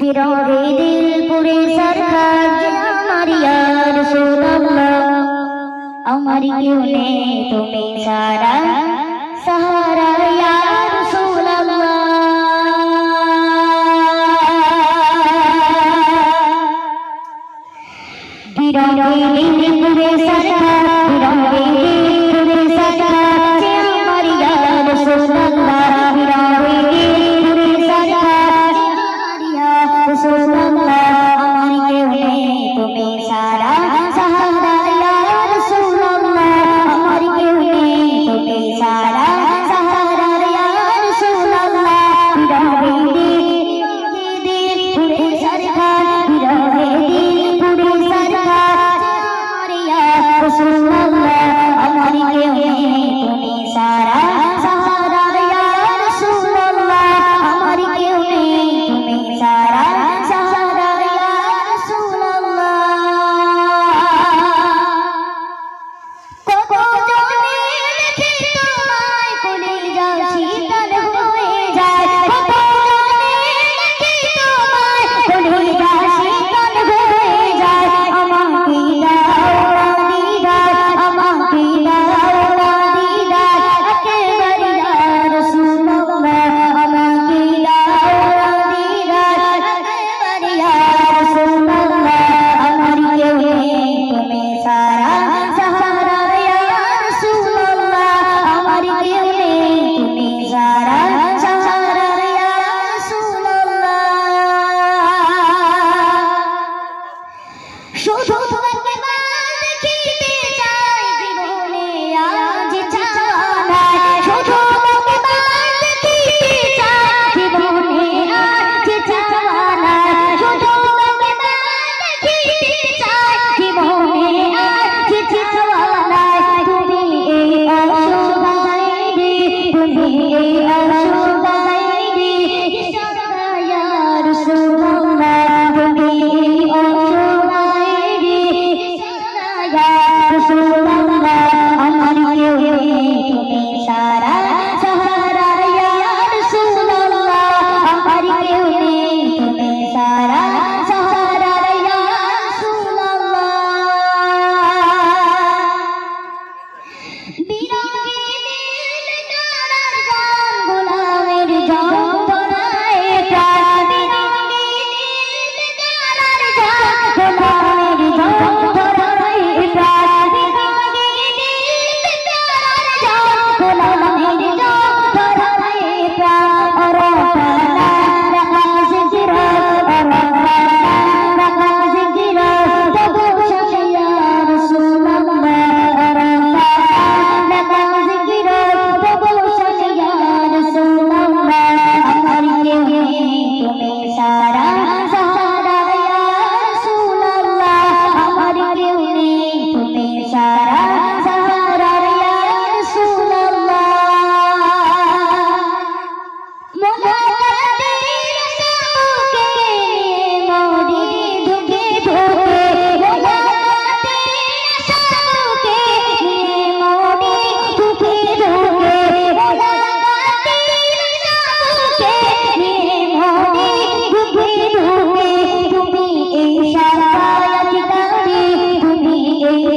বিরহে দিল পুরে সরকার মারিয়ার সোনাল্লা আমার কেউ নেই তুমি সারা সাহারা ইয়ার 手手搓